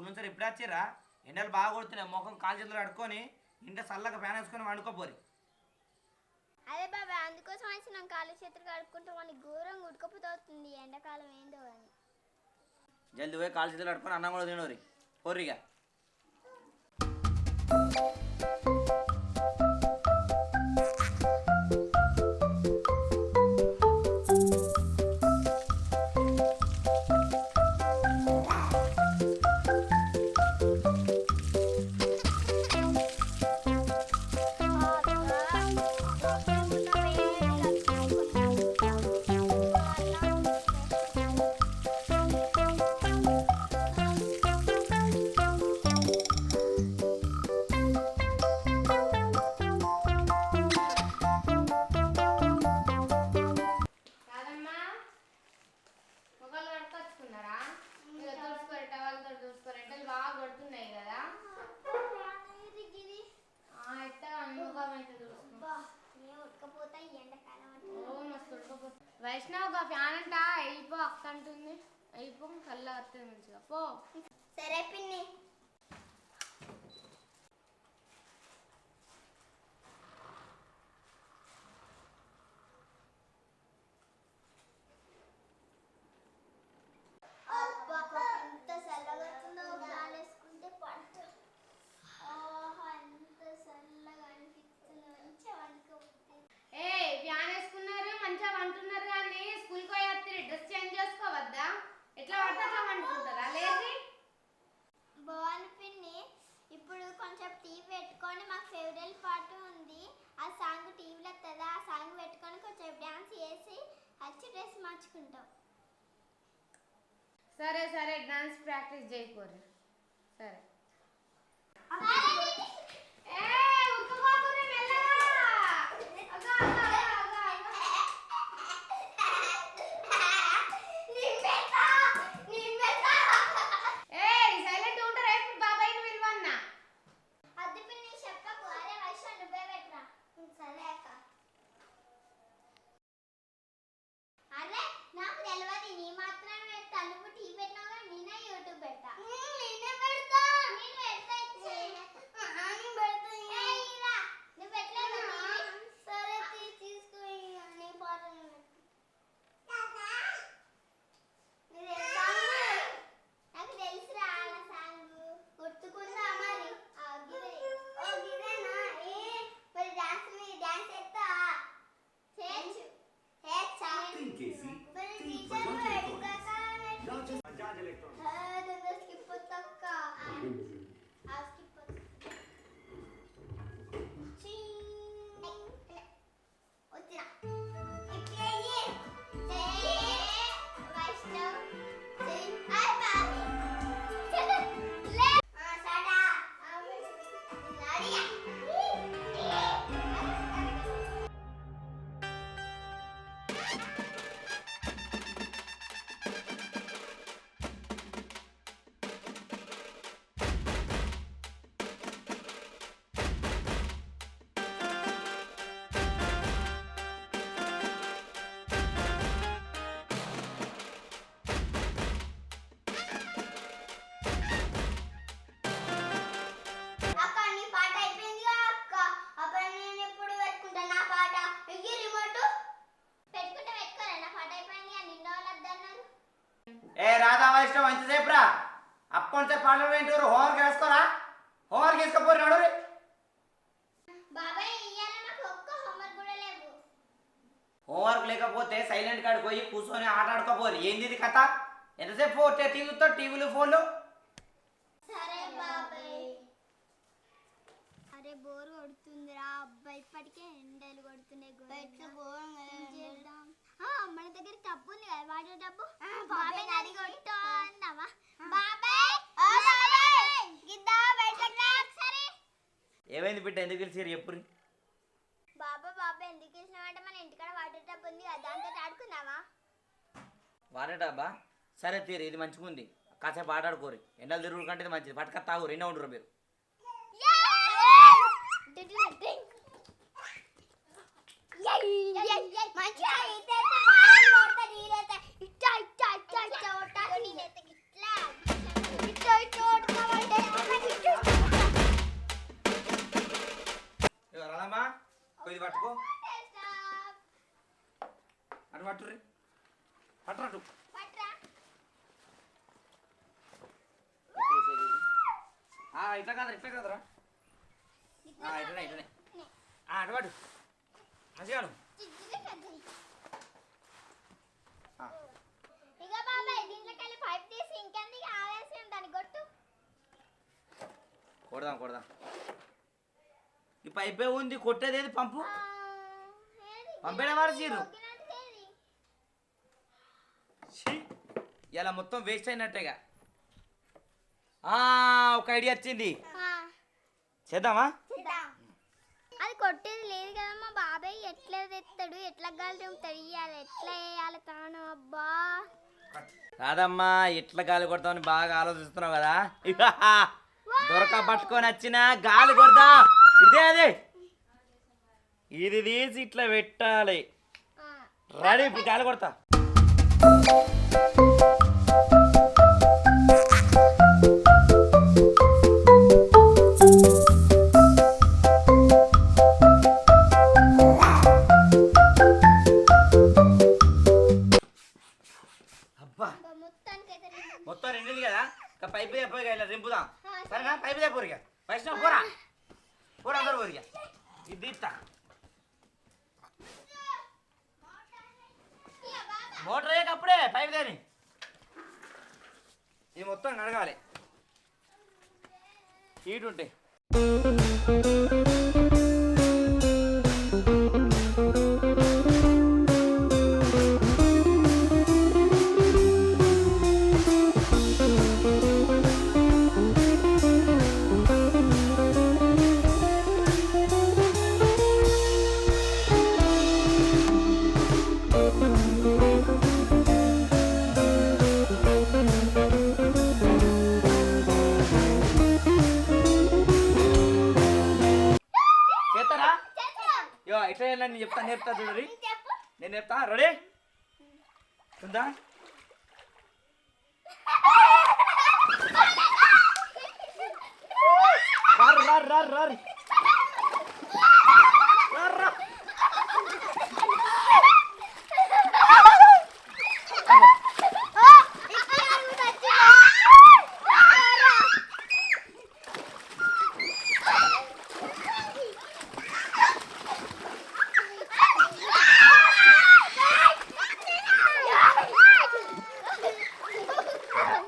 కుళ్ళుంచారు ఇప్పుడే ఎండలు బాగా కొడుతున్నాయి. ముఖం కాలు చేతులు అడుకొని ఇంట చల్లగా ఫ్యాన్ వేసుకొని వండుకోపోరి అదే బాబా అందుకోసం వచ్చి నాకు కాలు చేతులు కడుక్కుంటే మనకి ఘోరంగా ఉడకపోతుంది ఎండాకాలం ఏందో అని. జల్ది పోయి కాలు చేతులు కడుక్కొని అన్నం కూడా తినోరి. పోరిగా వైష్ణవ్ ఒక ఫ్యాన్ అంటా వెళ్ళిపో అక్క అంటుంది. వెళ్ళిపో కళ్ళ వస్తుంది మంచిగా. పో. సరే పిన్ని. కొంచెం టీవీ పెట్టుకొని మాకు ఫేవరెట్ పాట ఉంది. ఆ సాంగ్ టీవీలో వస్తుంది ఆ సాంగ్ పెట్టుకొని కొంచెం డ్యాన్స్ చేసి వచ్చి డ్రెస్ మార్చుకుంటాం. సరే సరే డ్యాన్స్ ప్రాక్టీస్ చేయకూడదు సరే. but judge electrons, not just judge electrons. ఇష్టం ఎంతసేపు రా అప్పటి పండుగ ఏంటారు హోంవర్క్ వేసుకోరా? హోంవర్క్ వేసుకోపోరు హోంవర్క్ లేకపోతే సైలెంట్ కాడికి పోయి కూర్చొని ఆట ఆడుకోపోరు. ఏంది ఇది కథ? ఎంతసేపు టీవీ చూస్తా టీవీలు ఫోన్లు? అరే బోర్ కొడుతుందిరా. అబ్బాయి ఇప్పటికే ఎండలు కొడుతున్నాయి మన దగ్గర డబ్బు ఉంది కదా వాటర్ డబ్బు? బాబాయ్ అది కొట్టు అన్నావా బాబాయ్! ఏమైంది బిడ్డ ఎందుకు తెలిసి చెప్పురి బాబా బాబా ఎందుకు వేసినావంటే మన ఇంటికాడ వాటర్ డబ్బు ఉంది కదా దాంతో ఆడుకుందామా? వాడేటబ్బా సరే తీరు ఇది మంచిగా ఉంది. కాసేపు ఆట ఆడుకోరు. ఎండలు తిరుగుడు కంటే ఇది మంచిది. పట్టుక తాగు రెండో ఉండరు మీరు. పట్టుకో. అటు పట్టుర్రి. పట్టు అటు. పట్రా ఆ, ఇట్లా కాదు ఇట్లా కాదురా. ఇట్లనే ఇట్లనే. అటు పట్టు. మంచిగా ఇక బాబాయ్ దీంట్లోకి వెళ్ళి పైప్ తీసి ఇంకెందుకు ఆవేశం దాన్ని కొట్టు. కొడదాం కొడదాం. ఈ పైపే ఉంది కొట్టేది ఏది పంపు? వారు చీరు? ఇలా మొత్తం వేస్ట్ అయినట్టేగా. ఆ, ఒక ఐడియా వచ్చింది. చేద్దామా? చేద్దాం. అది కొట్టేది లేదు కదా మా బాబాయ్. ఎట్లా తెస్తాడు ఎట్లా గాలి తెంపుతాడు ఇయ్యాలి ఎట్లా వేయాలి తాను? అబ్బా. కాదమ్మా ఎట్లా గాలి కొడతామని బాగా ఆలోచిస్తున్నావు కదా? దొరక పట్టుకొని వచ్చిన గాలి కొడదా ఇదే అదే. ఇది తీసి ఇట్లా పెట్టాలి. రెడీ ఇప్పుడు గాలి కొడతా. మొత్తం కడగాలి. హీట్ ఇట్లా చేయాలి? నేను చెప్తాను నేర్పుతా చూడరి నేను చెప్తా రెడీ? ఉందా? రారు రారు రారు రారు రా. ఆ, ఇక్కడ అడుగు వచ్చిందా? రా.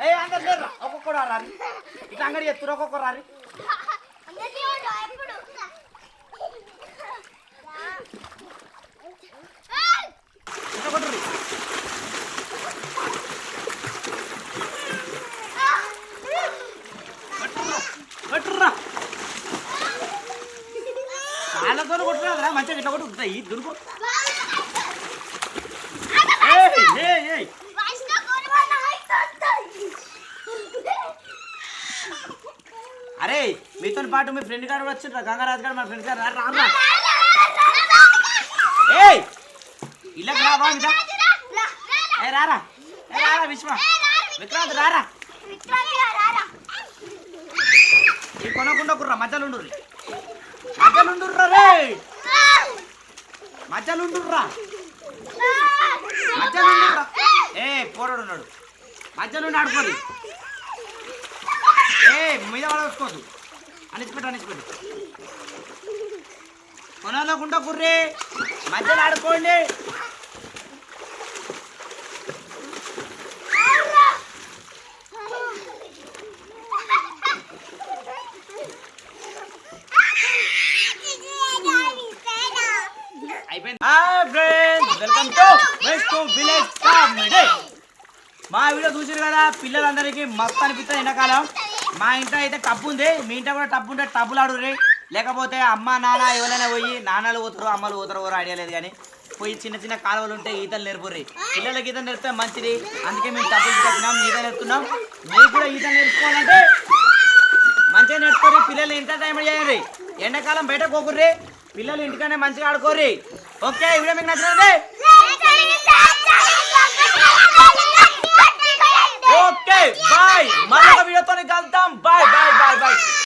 ఏ అందరు లేరు ఒక్కొక్కడు రారి ఇట్లా అంగడి ఎత్తురు ఒక్కొక్కరు రారి కొట్టురా మంచిగా ఇట్లా కొట్టుకుంటాయి దురుకు. ఏయ్ అరే మీతో పాటు మీ ఫ్రెండ్ గారు కూడా వచ్చిండ్రా గంగారాజు గారు మా ఫ్రెండ్ గారు. రా ఏ ఏయ్ ఇళ్ళకి రా బాగుంది ఏ రారా ఏ రారా విశ్వ. విక్రాంత్ రారా ఈ కొనకుండా కుర్రా మధ్యలో ఉండుర్రి. మధ్యలో రే. మధ్యలో ఉండుర్రా. మధ్యలో ఏ పోరాడున్నాడు మధ్యలో ఉండి ఆడుకోదు ఏ మీద పడవచ్చుకోవద్దు అణిచిపెట్టు అణిచిపెట్టు కొనలోకుండా కుర్రీ. మధ్యలో ఆడుకోండి. Welcome to West Village Comedy. మా వీడియో చూసారు కదా పిల్లలందరికీ మస్తు అనిపిస్తుంది ఎండాకాలం. మా ఇంట్లో అయితే టబ్బు ఉంది. మీ ఇంట్లో కూడా టబ్బు ఉంటే టబ్బులు ఆడుర్రి. లేకపోతే అమ్మ నాన్న ఎవరైనా పోయి నాన్నలు పోతారు అమ్మలు పోతారు ఎవరు ఐడియా లేదు కానీ పోయి చిన్న చిన్న కాలువలు ఉంటే ఈతలు నేర్పుర్రి. పిల్లలకి ఈత నేర్పితే మంచిది. అందుకే మేము టబ్బులు పెట్టినాం ఈత నేర్పుతున్నాం. మీకు కూడా ఈత నేర్చుకోవాలంటే మంచిగా నేర్చుకోరి పిల్లలు ఎంటర్టైన్మెంట్ చేయండి. ఎండాకాలం బయట పోకుర్రి. పిల్లలు ఇంటికనే మంచిగా ఆడుకోర్రి. ఓకే ఈ మీకు నచ్చినది বাই মানবীরা তো অনেক গান দাম। Bye bye bye bye